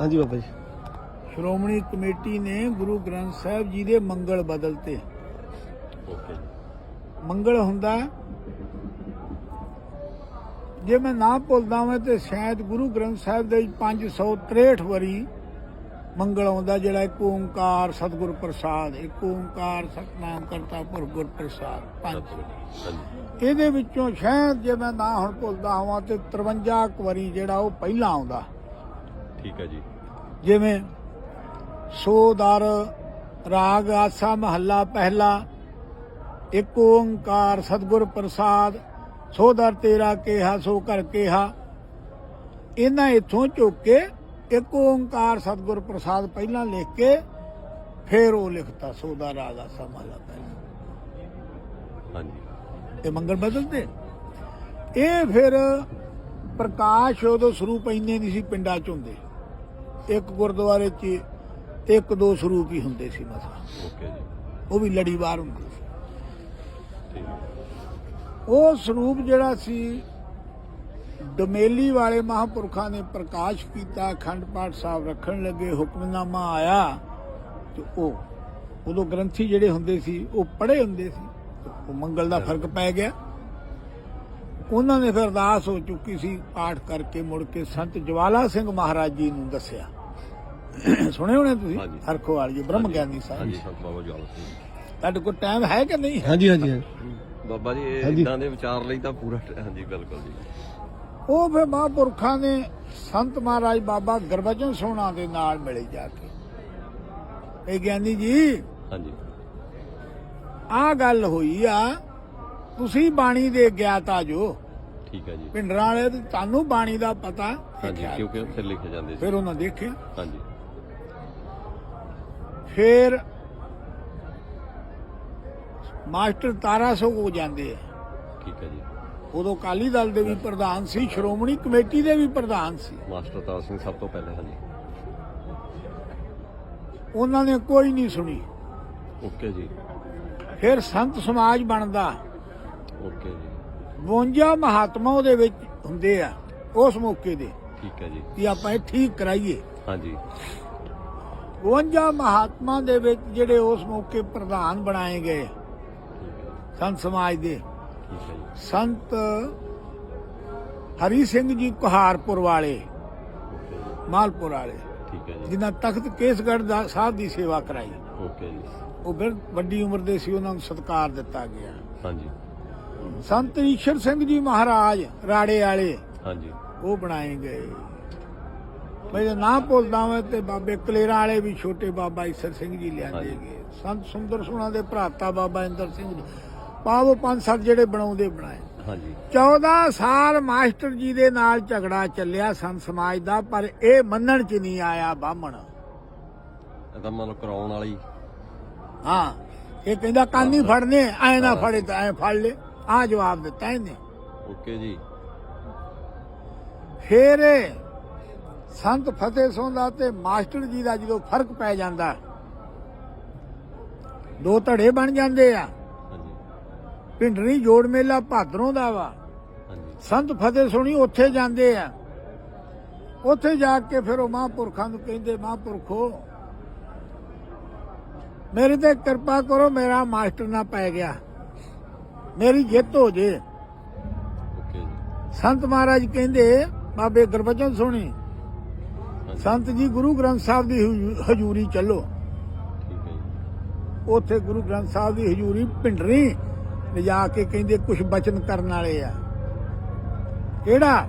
ਹਾਂਜੀ ਬਾਬਾ ਜੀ। ਸ਼੍ਰੋਮਣੀ ਕਮੇਟੀ ਨੇ ਗੁਰੂ ਗ੍ਰੰਥ ਸਾਹਿਬ ਜੀ ਦੇ ਮੰਗਲ ਬਦਲਤੇ ਓਕੇ ਮੰਗਲ ਹੁੰਦਾ ਜੇ ਮੈਂ ਨਾ ਭੁੱਲਦਾ ਹਾਂ ਤੇ ਸ਼ਾਇਦ ਗੁਰੂ ਗ੍ਰੰਥ ਸਾਹਿਬ ਦੇ ਵਿੱਚ 563 ਵਾਰੀ ਮੰਗਲ ਆਉਂਦਾ ਜਿਹੜਾ ਇੱਕ ਓੰਕਾਰ ਸਤਿਗੁਰ ਪ੍ਰਸਾਦ ਇੱਕ ਓੰਕਾਰ ਸਤਨਾਮ ਕਰਤਾ ਪੁਰ ਗੁਰ ਪ੍ਰਸਾਦ ਪੰਜ। ਇਹਦੇ ਵਿੱਚੋਂ ਸ਼ਾਇਦ ਜੇ ਮੈਂ ਨਾ ਹੁਣ ਭੁੱਲਦਾ ਹਾਂ ਤੇ 53 ਕੁ ਵਾਰੀ ਜਿਹੜਾ ਉਹ ਪਹਿਲਾਂ ਆਉਂਦਾ। ਠੀਕ ਹੈ ਜੀ। ਜਿਵੇਂ ਸੋ ਦਰ ਰਾਗ ਆਸਾ ਮਹੱਲਾ ਪਹਿਲਾ ਇੱਕ ਓੰਕਾਰ ਸਤਿਗੁਰ ਪ੍ਰਸਾਦ ਸੋ ਦਰ ਤੇਰਾ ਕਿਹਾ ਸੋ ਕਰ ਕਿਹਾ। ਇਹਨਾਂ ਇਥੋਂ ਚੁੱਕ ਕੇ ਇੱਕ ਓੰਕਾਰ ਸਤਿਗੁਰ ਪ੍ਰਸਾਦ ਪਹਿਲਾਂ ਲਿਖ ਕੇ ਫਿਰ ਉਹ ਲਿਖਤਾ ਸੋ ਦਰ ਰਾਗ ਆਸਾ ਮਹੱਲਾ ਪਹਿਲਾ। ਹਾਂਜੀ। ਇਹ ਮੰਗਲ ਬਦਲਦੇ ਇਹ ਫਿਰ ਪ੍ਰਕਾਸ਼ ਉਦੋਂ ਸਰੂਪ ਇੰਨੇ ਨਹੀਂ ਸੀ ਪਿੰਡਾਂ ਚ ਹੁੰਦੇ। ਇੱਕ ਗੁਰਦੁਆਰੇ 'ਚ ਇੱਕ ਦੋ ਸਰੂਪ ਹੀ ਹੁੰਦੇ ਸੀ ਮਸਾ। ਓਕੇ ਜੀ। ਉਹ ਵੀ ਲੜੀਵਾਰ ਹੁੰਦੇ ਸੀ। ਉਹ ਸਰੂਪ ਜਿਹੜਾ ਸੀ ਡਮੇਲੀ ਵਾਲੇ ਮਹਾਂਪੁਰਖਾਂ ਨੇ ਪ੍ਰਕਾਸ਼ ਕੀਤਾ ਅਖੰਡ ਪਾਠ ਸਾਹਿਬ ਰੱਖਣ ਲੱਗੇ ਹੁਕਮਨਾਮਾ ਆਇਆ ਤੇ ਉਹ ਉਦੋਂ ਗ੍ਰੰਥੀ ਜਿਹੜੇ ਹੁੰਦੇ ਸੀ ਉਹ ਪੜ੍ਹੇ ਹੁੰਦੇ ਸੀ ਉਹ ਮੰਗਲ ਦਾ ਫ਼ਰਕ ਪੈ ਗਿਆ। ਉਹਨਾਂ ਨੇ ਫਿਰ ਅਰਦਾਸ ਹੋ ਚੁੱਕੀ ਸੀ ਪਾਠ ਕਰਕੇ ਮੁੜ ਕੇ ਸੰਤ ਜਵਾਲਾ ਸਿੰਘ ਮਹਾਰਾਜ ਜੀ ਨੂੰ ਦੱਸਿਆ। ਸੁਣੇ ਹੋਣੇ ਤੁਸੀਂ? ਹਾਂਜੀ। ਹਰਖੋ ਵਾਲੀ ਬ੍ਰਹਮ ਗਿਆਨੀ ਸਾਹਿਬ। ਹਾਂਜੀ ਸੰਤ ਬਾਬਾ ਜਵਾਲਾ ਸਿੰਘ ਤੁਹਾਡੇ ਕੋਲ ਟਾਈਮ ਹੈ ਕਿ ਨਹੀਂ? ਹੈ ਹਾਂਜੀ ਹਾਂਜੀ। ਹਾਂਜੀ। ਬਾਬਾ ਜੀ ਇਹ ਹਾਂਜੀ। ਇਦਾਂ ਦੇ ਵਿਚਾਰ ਲਈ ਤਾਂ ਪੂਰਾ ਹਾਂਜੀ ਬਿਲਕੁਲ ਜੀ। ਉਹ ਫਿਰ ਮਹਾਂਪੁਰਖਾਂ ਨੇ ਸੰਤ ਮਹਾਰਾਜ ਬਾਬਾ ਗੁਰਬਚਨ ਸੋਹਣਾ ਦੇ ਨਾਲ ਮਿਲੇ ਜਾ ਕੇ। ਇਹ ਗਿਆਨੀ ਜੀ ਹਾਂਜੀ। ਆਹ ਗੱਲ ਹੋਈ ਆ ਤੁਸੀਂ ਬਾਣੀ ਦੇ ਗਿਆਤਾ ਜੋ ਠੀਕ ਹੈ ਜੀ। ਪਿੰਡਰਾਂ ਵਾਲੇ ਤੇ ਤੁਹਾਨੂੰ ਬਾਣੀ ਦਾ ਪਤਾ ਹਾਂਜੀ। ਕਿਉਂਕਿ ਉੱਥੇ ਲਿਖੇ ਜਾਂਦੇ ਸੀ। ਫਿਰ ਉਹਨਾਂ ਦੇਖਿਆ। ਹਾਂਜੀ। ਫਿਰ ਮਾਸਟਰ ਤਾਰਾ ਸੋ ਹੋ ਜਾਂਦੇ ਆ। ਠੀਕ ਹੈ ਜੀ। ਉਦੋਂ ਕਾਲੀ ਦਲ ਦੇ ਵੀ ਪ੍ਰਧਾਨ ਸੀ ਸ਼੍ਰੋਮਣੀ ਕਮੇਟੀ ਦੇ ਵੀ ਪ੍ਰਧਾਨ ਸੀ। ਮਾਸਟਰ ਤਾਰ ਸਿੰਘ ਸਭ ਤੋਂ ਪਹਿਲੇ ਹਾਂਜੀ। ਉਹਨਾਂ ਨੇ ਕੋਈ ਨਹੀਂ ਸੁਣੀ। ਓਕੇ ਜੀ। ਫਿਰ ਸੰਤ ਸਮਾਜ ਬਣਦਾ। ਓਕੇ ਜੀ। 52 ਮਹਾਤਮਾ ਉਹਦੇ ਵਿੱਚ ਹੁੰਦੇ ਆ ਉਸ ਮੌਕੇ ਦੇ ਠੀਕ ਹੈ ਜੀ। ਕਿ ਆਪਾਂ ਇਹ ਠੀਕ ਕਰਾਈਏ। ਹਾਂਜੀ। 52 ਮਹਾਤਮਾ ਦੇ ਵਿੱਚ ਜਿਹੜੇ ਉਸ ਮੌਕੇ ਪ੍ਰਧਾਨ ਬਣਾਏ ਗਏ। ਸੰਤ ਸਮਾਜ ਦੇ। ਸੰਤ ਹਰੀ ਸਿੰਘ ਜੀ ਕੁਹਾਰਪੁਰ ਵਾਲੇ ਮਾਲਪੁਰ ਵਾਲੇ ਠੀਕ ਹੈ ਜੀ। ਜਿਨ੍ਹਾਂ ਤਖਤ ਕੇਸਗੜ੍ਹ ਦਾ ਸਾਹਿਬ ਦੀ ਸੇਵਾ ਕਰਾਈ। ਓਕੇ ਜੀ। ਉਹ ਫਿਰ ਵੱਡੀ ਉਮਰ ਦੇ ਸੀ ਉਹਨਾਂ ਨੂੰ ਸਤਿਕਾਰ ਦਿੱਤਾ ਗਿਆ। ਹਾਂਜੀ। ਸੰਤ ਈਸ਼ਰ ਸਿੰਘ ਜੀ ਮਹਾਰਾਜ ਰਾੜੇ ਵਾਲੇ ਹਾਂਜੀ। ਉਹ ਬਣਾਏ ਗਏ। ਮੈਂ ਨਾ ਭੁੱਲਦਾ ਮੈਂ ਤੇ ਬਾਬੇ ਕਲੇਰਾਂ ਵਾਲੇ ਵੀ ਛੋਟੇ ਬਾਬਾ ਈਸਰ ਸਿੰਘ ਜੀ ਲਿਆਂਦੇ ਹਾਂਜੀ। ਗਏ। ਸੰਤ ਸੁੰਦਰ ਸੁਣਾ ਦੇ ਭਰਾਤਾ ਬਾਬਾ ਇੰਦਰ ਸਿੰਘ ਜੀ। ਪਾਵੋ ਪੰਜ ਸੱਤ ਜਿਹੜੇ ਬਣਾਉਂਦੇ ਬਣਾਏ। ਹਾਂਜੀ। 14 ਸਾਲ ਮਾਸਟਰ ਜੀ ਦੇ ਨਾਲ ਝਗੜਾ ਚੱਲਿਆ ਸੰਤ ਸਮਾਜ ਦਾ ਪਰ ਇਹ ਮੰਨਣ ਚ ਨਹੀਂ ਆਇਆ ਬਾਹਮਣ। ਇਹ ਤਾਂ ਕਰਾਉਣ ਵਾਲੀ। ਹਾਂ ਇਹ ਕਹਿੰਦਾ ਕੰਨ ਹੀ ਫੜਨੇ ਐ ਨਾ ਫੜੇ ਤਾਂ ਐ ਫੜ ਲੈ। ਆ ਜਵਾਬ ਦਿੱਤਾ ਇਹਨੇ। ਓਕੇ ਜੀ। ਫੇਰ ਸੰਤ ਫਤਿਹ ਸਿੰਘ ਦਾ ਤੇ ਮਾਸਟਰ ਜੀ ਦਾ ਜਦੋਂ ਫ਼ਰਕ ਪੈ ਜਾਂਦਾ ਦੋ ਧੜੇ ਬਣ ਜਾਂਦੇ ਆ। ਪਿੰਡਰੀ ਜੋੜ ਮੇਲਾ ਭਾਦਰੋਂ ਦਾ ਵਾ। ਸੰਤ ਫਤਿਹ ਸੁਣੀ ਉੱਥੇ ਜਾਂਦੇ ਆ। ਉੱਥੇ ਜਾ ਕੇ ਫਿਰ ਉਹ ਮਹਾਂਪੁਰਖਾਂ ਨੂੰ ਕਹਿੰਦੇ ਮਹਾਂਪੁਰਖੋ ਮੇਰੇ ਤੇ ਕਿਰਪਾ ਕਰੋ ਮੇਰਾ ਮਾਸਟਰ ਨਾ ਪੈ ਗਿਆ। ਮੇਰੀ ਜਿੱਤ ਹੋ ਜੇ। ਸੰਤ ਮਹਾਰਾਜ ਕਹਿੰਦੇ ਬਾਬੇ ਗੁਰਬਚਨ ਸੁਣੀ ਸੰਤ ਜੀ ਗੁਰੂ ਗ੍ਰੰਥ ਸਾਹਿਬ ਦੀ ਹਜ਼ੂ- ਹਜ਼ੂਰੀ ਚੱਲੋ। ਉੱਥੇ ਗੁਰੂ ਗ੍ਰੰਥ ਸਾਹਿਬ ਦੀ ਹਜ਼ੂਰੀ ਪਿੰਡਰੀ ਲਿਜਾ ਕੇ ਕਹਿੰਦੇ ਕੁਝ ਬਚਨ ਕਰਨ ਵਾਲੇ ਆ। ਕਿਹੜਾ?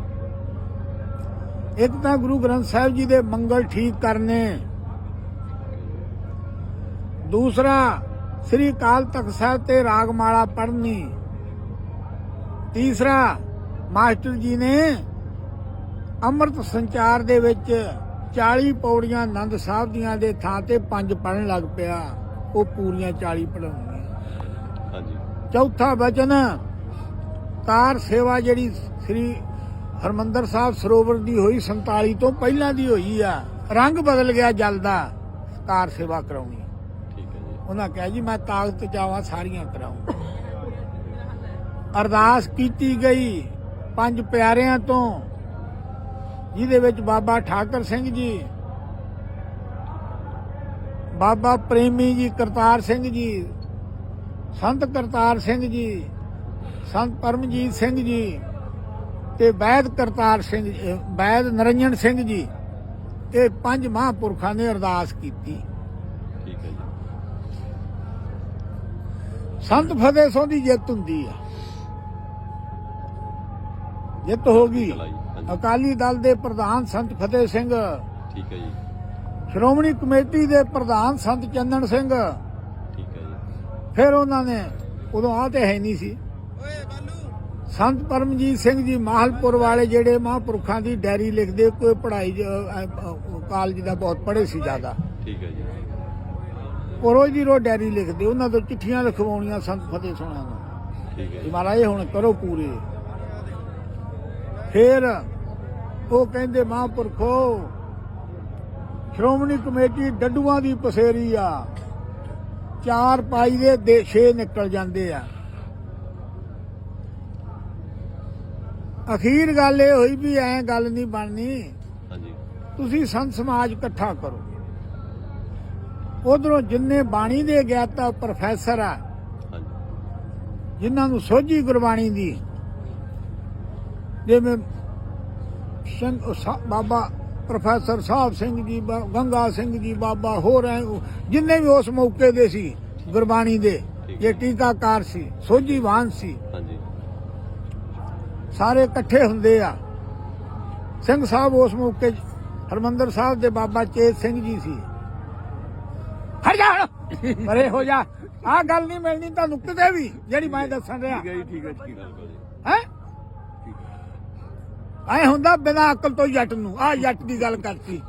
ਇੱਕ ਤਾਂ ਗੁਰੂ ਗ੍ਰੰਥ ਸਾਹਿਬ ਜੀ ਦੇ ਮੰਗਲ ਠੀਕ ਕਰਨੇ। ਦੂਸਰਾ ਸ੍ਰੀ ਅਕਾਲ ਤਖਤ ਸਾਹਿਬ ਤੇ ਰਾਗਮਾਲਾ ਪੜ੍ਹਨੀ। ਤੀਸਰਾ ਮਾਸਟਰ ਜੀ ਨੇ ਅੰਮ੍ਰਿਤ ਸੰਚਾਰ ਦੇ ਵਿੱਚ 40 ਪੌੜੀਆਂ ਆਨੰਦ ਸਾਹਿਬ ਦੀਆਂ ਦੇ ਥਾਂ ਤੇ ਪੰਜ ਪੜਨ ਲੱਗ ਪਿਆ। ਉਹ ਪੂਰੀਆਂ 40 ਪੜਾਉਣੀਆਂ ਹਾਂਜੀ। ਚੌਥਾ ਵਚਨ ਕਾਰ ਸੇਵਾ ਜਿਹੜੀ ਸ੍ਰੀ ਹਰਮੰਦਰ ਸਾਹਿਬ ਸਰੋਵਰ ਦੀ ਹੋਈ 47 ਤੋਂ ਪਹਿਲਾਂ ਦੀ ਹੋਈ ਆ। ਰੰਗ ਬਦਲ ਗਿਆ ਜਲ ਦਾ ਕਾਰ ਸੇਵਾ ਕਰਾਉਣੀ। ਠੀਕ ਹੈ ਜੀ। ਉਹਨਾਂ ਕਿਹਾ ਜੀ ਮੈਂ ਤਾਕਤ ਚਾਹਾਂ ਸਾਰੀਆਂ ਕਰਾਉਂ ਅਰਦਾਸ ਕੀਤੀ ਗਈ ਪੰਜ ਪਿਆਰਿਆਂ ਤੋਂ। ਜਿਹਦੇ ਵਿੱਚ ਬਾਬਾ ਠਾਕਰ ਸਿੰਘ ਜੀ ਬਾਬਾ ਪ੍ਰੇਮੀ ਜੀ ਕਰਤਾਰ ਸਿੰਘ ਜੀ ਸੰਤ ਕਰਤਾਰ ਸਿੰਘ ਜੀ ਸੰਤ ਪਰਮਜੀਤ ਸਿੰਘ ਜੀ ਤੇ ਵੈਦ ਕਰਤਾਰ ਸਿੰਘ ਵੈਦ ਨਰਿੰਜਨ ਸਿੰਘ ਜੀ ਇਹ ਪੰਜ ਮਹਾਂਪੁਰਖਾਂ ਨੇ ਅਰਦਾਸ ਕੀਤੀ। ਠੀਕ ਹੈ ਜੀ। ਸੰਤ ਫਤਿਹ ਦੀ ਜਿੱਤ ਹੁੰਦੀ ਆ। ਜਿੱਤ ਹੋ ਗਈ। ਅਕਾਲੀ ਦਲ ਦੇ ਪ੍ਰਧਾਨ ਸੰਤ ਫਤਿਹ ਸਿੰਘ। ਠੀਕ ਹੈ ਜੀ। ਸ਼੍ਰੋਮਣੀ ਕਮੇਟੀ ਦੇ ਪ੍ਰਧਾਨ ਸੰਤ ਚੰਦਨ ਸਿੰਘ। ਠੀਕ ਹੈ ਜੀ। ਫਿਰ ਉਹਨਾਂ ਨੇ ਉਦੋਂ ਆ ਤੇ ਹੈ ਨਹੀਂ ਸੀ। ਸੰਤ ਪਰਮਜੀਤ ਸਿੰਘ ਜੀ ਮਾਹਲਪੁਰ ਵਾਲੇ ਜਿਹੜੇ ਮਹਾਂਪੁਰਖਾਂ ਦੀ ਡਾਇਰੀ ਲਿਖਦੇ ਕੋਈ ਪੜ੍ਹਾਈ ਕਾਲਜ ਦਾ ਬਹੁਤ ਪੜ੍ਹੇ ਸੀ ਜ਼ਿਆਦਾ। ਠੀਕ ਹੈ ਜੀ। ਰੋਜ਼ ਦੀ ਰੋਜ਼ ਡਾਇਰੀ ਲਿਖਦੇ ਉਹਨਾਂ ਤੋਂ ਚਿੱਠੀਆਂ ਲਿਖਵਾਉਣੀਆਂ ਸੰਤ ਫਤਿਹ ਸੁਣਾ ਨੂੰ। ਠੀਕ ਹੈ ਜੀ। ਮਹਾਰਾਜ ਇਹ ਹੁਣ ਕਰੋ ਪੂਰੇ। ਫਿਰ ਉਹ ਕਹਿੰਦੇ ਮਹਾਂਪੁਰਖੋ ਸ਼੍ਰੋਮਣੀ ਕਮੇਟੀ ਡੱਡੂਆਂ ਦੀ ਪਸੇਰੀ ਆ। ਚਾਰ ਪਾਈ ਦੇ ਦੇ ਛੇ ਨਿਕਲ ਜਾਂਦੇ ਆ। ਅਖੀਰ ਗੱਲ ਇਹ ਹੋਈ ਵੀ ਐ ਗੱਲ ਨਹੀਂ ਬਣਨੀ। ਹਾਂਜੀ। ਤੁਸੀਂ ਸੰਤ ਸਮਾਜ ਇਕੱਠਾ ਕਰੋ। ਉਧਰੋਂ ਜਿੰਨੇ ਬਾਣੀ ਦੇ ਗਿਆਤਾ ਪ੍ਰੋਫੈਸਰ ਆ ਜਿਨ੍ਹਾਂ ਨੂੰ ਸੋਝੀ ਗੁਰਬਾਣੀ ਦੀ ਜਿਵੇਂ ਸਿੰਘ ਬਾਬਾ ਪ੍ਰੋਫੈਸਰ ਸਾਹਿਬ ਸਿੰਘ ਜੀ ਗੰਗਾ ਸਿੰਘ ਜੀ ਬਾਬਾ ਹੋਰ ਜਿੰਨੇ ਵੀ ਉਸ ਮੌਕੇ ਦੇ ਸੀ ਗੁਰਬਾਣੀ ਦੇ ਜੇ ਟੀਕਾਕਾਰ ਸੀ ਸੋਝੀਵਾਨ ਸੀ। ਹਾਂਜੀ। ਸਾਰੇ ਇਕੱਠੇ ਹੁੰਦੇ ਆ। ਸਿੰਘ ਸਾਹਿਬ ਉਸ ਮੌਕੇ ਹਰਮੰਦਰ ਸਾਹਿਬ ਦੇ ਬਾਬਾ ਚੇਤ ਸਿੰਘ ਜੀ ਸੀ। ਹਟ ਜਾ। ਪਰੇ ਹੋ ਜਾ। ਆਹ ਗੱਲ ਨਹੀਂ ਮਿਲਣੀ ਤੁਹਾਨੂੰ ਕਿਤੇ ਵੀ ਜਿਹੜੀ ਮੈਂ ਦੱਸਣ ਰਿਹਾ। ਠੀਕ ਹੈ ਹੈ। ਐ ਹੁੰਦਾ ਬਿਨਾਂ ਅਕਲ ਤੋਂ ਜੱਟ ਨੂੰ। ਆ ਜੱਟ ਦੀ ਗੱਲ ਕਰਤੀ।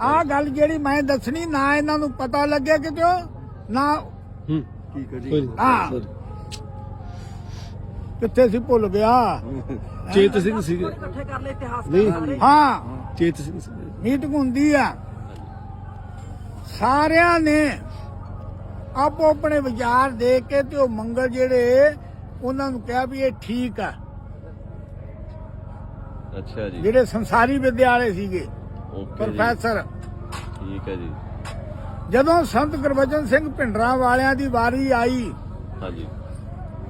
ਆ ਗੱਲ ਜਿਹੜੀ ਮੈਂ ਦੱਸਣੀ ਨਾ ਇਹਨਾਂ ਨੂੰ ਪਤਾ ਲੱਗਿਆ ਕਿਤੇ ਨਾ ਹੂੰ। ਠੀਕ ਹੈ ਜੀ ਹਾਂ। ਕਿੱਥੇ ਸੀ ਭੁੱਲ ਗਿਆ? ਚੇਤ ਸਿੰਘ ਸੀਗੇ। ਇਕੱਠੇ ਕਰ ਲਏ ਇਤਿਹਾਸ ਨਹੀਂ। ਸਾਰੇ ਹਾਂ। ਚੇਤ ਸਿੰਘ ਮੀਟਿੰਗ ਹੁੰਦੀ ਆ। ਸਾਰਿਆਂ ਨੇ ਆਪੋ ਆਪਣੇ ਵਿਚਾਰ ਦੇ ਕੇ ਤੇ ਉਹ ਮੰਗਲ ਜਿਹੜੇ ਉਹਨਾਂ ਨੂੰ ਕਿਹਾ ਵੀ ਇਹ ਠੀਕ ਆ। ਅੱਛਾ ਜੀ। ਜਿਹੜੇ ਸੰਸਾਰੀ ਵਿਦਿਆਲੇ ਸੀਗੇ ਓਕੇ ਜੀ। ਪ੍ਰੋਫੈਸਰ। ਠੀਕ ਹੈ ਜੀ। ਜਦੋਂ ਸੰਤ ਗੁਰਬਚਨ ਸਿੰਘ ਭਿੰਡਰਾਂ ਵਾਲਿਆਂ ਦੀ ਵਾਰੀ ਆਈ ਹਾਂਜੀ।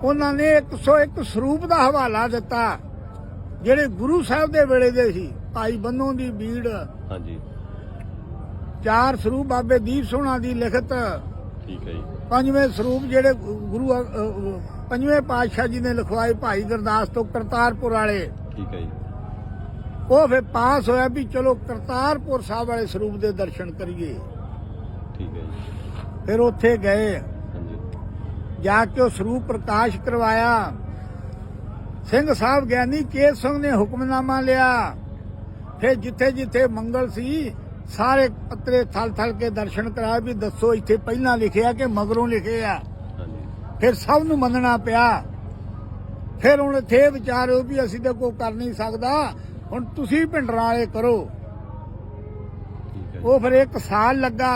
ਉਹਨਾਂ ਨੇ 101 ਸਰੂਪ ਦਾ ਹਵਾਲਾ ਦਿੱਤਾ ਜਿਹੜੇ ਗੁਰੂ ਸਾਹਿਬ ਦੇ ਵੇਲੇ ਦੇ ਸੀ। ਭਾਈ ਬੰਨੋ ਦੀ ਬੀੜ ਹਾਂਜੀ। ਚਾਰ ਸਰੂਪ ਬਾਬੇ ਦੀਪ ਸੋਹਣਾ ਦੀ ਲਿਖਤ ਠੀਕ ਹੈ ਜੀ। ਪੰਜਵੇਂ ਸਰੂਪ ਜਿਹੜੇ ਗੁਰੂ ਅ- ਅ- ਪੰਜਵੇਂ ਪਾਤਸ਼ਾਹ ਜੀ ਨੇ ਲਿਖਵਾਏ ਭਾਈ ਗੁਰਦਾਸ ਤੋਂ ਕਰਤਾਰਪੁਰ ਵਾਲੇ। ਠੀਕ ਹੈ ਜੀ। ਉਹ ਫਿਰ ਪਾਸ ਹੋਇਆ ਵੀ ਚਲੋ ਕਰਤਾਰਪੁਰ ਸਾਹਿਬ ਵਾਲੇ ਸਰੂਪ ਦੇ ਦਰਸ਼ਨ ਕਰੀਏ। ਠੀਕ ਹੈ ਜੀ। ਫਿਰ ਉੱਥੇ ਗਏ। ਜਾ ਕੇ ਉਹ ਸਰੂਪ ਪ੍ਰਕਾਸ਼ ਕਰਵਾਇਆ। ਸਿੰਘ ਸਾਹਿਬ ਗਿਆਨੀ ਕੇਤ ਸਿੰਘ ਨੇ ਹੁਕਮਨਾਮਾ ਲਿਆ। ਫਿਰ ਜਿੱਥੇ ਜਿੱਥੇ ਮੰਗਲ ਸੀ ਸਾਰੇ ਪੱਤਰੇ ਥਲ ਥਲ ਕੇ ਦਰਸ਼ਨ ਕਰਾਏ ਵੀ ਦੱਸੋ ਇੱਥੇ ਪਹਿਲਾਂ ਲਿਖਿਆ ਕਿ ਮਗਰੋਂ ਲਿਖਿਆ। ਫਿਰ ਸਭ ਨੂੰ ਮੰਨਣਾ ਪਿਆ। ਫਿਰ ਹੁਣ ਇੱਥੇ ਵਿਚਾਰੋ ਵੀ ਅਸੀਂ ਤਾਂ ਕੋਈ ਕਰ ਨਹੀਂ ਸਕਦਾ। ਹੁਣ ਤੁਸੀਂ ਭਿੰਡਰਾਂ ਵਾਲੇ ਕਰੋ। ਉਹ ਫਿਰ ਇੱਕ ਸਾਲ ਲੱਗਾ।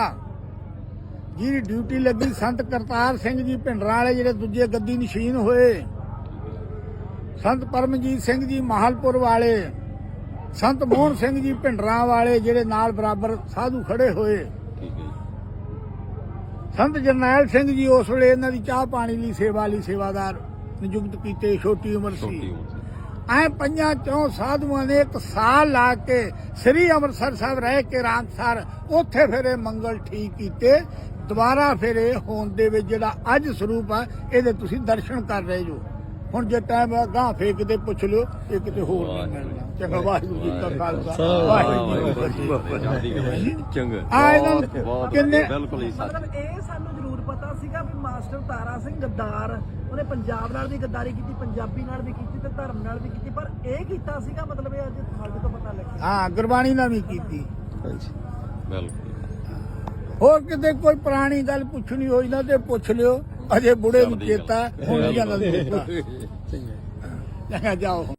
ਜਿਹਦੀ ਡਿਊਟੀ ਲੱਗੀ ਸੰਤ ਕਰਤਾਰ ਸਿੰਘ ਜੀ ਭਿੰਡਰਾਂ ਵਾਲੇ ਜਿਹੜੇ ਦੂਜੇ ਗੱਦੀ ਨਸ਼ੀਨ ਹੋਏ। ਸੰਤ ਪਰਮਜੀਤ ਸਿੰਘ ਜੀ ਮਾਹਲਪੁਰ ਵਾਲੇ ਸੰਤ ਮੋਹਨ ਸਿੰਘ ਜੀ ਭਿੰਡਰਾਂ ਵਾਲੇ ਜਿਹੜੇ ਨਾਲ ਬਰਾਬਰ ਸਾਧੂ ਖੜੇ ਹੋਏ। ਸੰਤ ਜਰਨੈਲ ਸਿੰਘ ਜੀ ਉਸ ਵੇਲੇ ਇਹਨਾਂ ਦੀ ਚਾਹ ਪਾਣੀ ਲਈ ਸੇਵਾ ਲਈ ਸੇਵਾਦਾਰ ਨਿਯੁਕਤ ਕੀਤੇ ਛੋਟੀ ਉਮਰ ਸੀ। ਐ ਪੰਜਾਂ ਚੋਂ ਸਾਧੂਆਂ ਨੇ ਇੱਕ ਸਾਲ ਲਾ ਕੇ ਸ੍ਰੀ ਅੰਮ੍ਰਿਤਸਰ ਸਾਹਿਬ ਰਹਿ ਕੇ ਰਾਮਸਰ ਉੱਥੇ ਫਿਰ ਇਹ ਮੰਗਲ ਠੀਕ ਕੀਤੇ ਦੁਬਾਰਾ ਫਿਰ ਇਹ ਹੋਣ ਦੇ ਵਿੱਚ ਜਿਹੜਾ ਅੱਜ ਸਰੂਪ ਆ ਇਹਦੇ ਤੁਸੀਂ ਦਰਸ਼ਨ ਕਰ ਰਹੇ ਜੋ। ਹੁਣ ਜੇ ਟਾਈਮ ਆ ਗਾਂ ਫੇਕ ਤੇ ਪੁੱਛ ਲਿਓ ਇਹ ਕਿਤੇ ਹੋਰ ਨਹੀਂ ਮਿਲਣਾ। ਚੰਗਾ ਵਾਹਿਗੁਰੂ ਜੀ ਕਾ ਖਾਲਸਾ। ਵਾਹਿਗੁਰੂ ਜੀ ਕੀ ਫਤਿਹ। ਚੰਗਾ। ਆ ਇਹਨਾਂ ਕਿੰਨੇ- ਬਿਲਕੁਲ ਹੀ ਸੱਚ। ਮਤਲਬ ਇਹ ਸਾਨੂੰ ਸੀਗਾ ਵੀ ਮਾਸਟਰ ਤਾਰਾ ਸਿੰਘ ਗੱਦਾਰ ਉਹਨੇ ਪੰਜਾਬ ਨਾਲ ਵੀ ਗੱਦਾਰੀ ਕੀਤੀ ਪੰਜਾਬੀ ਨਾਲ ਵੀ ਕੀਤੀ ਤੇ ਧਰਮ ਨਾਲ ਵੀ ਕੀਤੀ ਪਰ ਇਹ ਕੀਤਾ ਸੀਗਾ ਮਤਲਬ ਇਹ ਅੱਜ ਸਾਡੇ ਤੋਂ ਪਤਾ ਲੱਗਿਆ। ਹਾਂ ਗੁਰਬਾਣੀ ਨਾਲ ਵੀ ਕੀਤੀ। ਹਾਂਜੀ ਬਿਲਕੁਲ। ਹੋਰ ਕਿਤੇ ਕੋਈ ਪੁਰਾਣੀ ਗੱਲ ਪੁੱਛਣੀ ਹੋਈ ਨਾ ਤੇ ਪੁੱਛ ਲਿਓ। ਅਜੇ ਬੁੜੇ ਨੂੰ। ਚੇਤਾ ਹੁਣ ਜਾਂ ਨਾ ਚੇਤਾ। ਚੰਗਾ ਚੰਗਾ ਜਾਓ।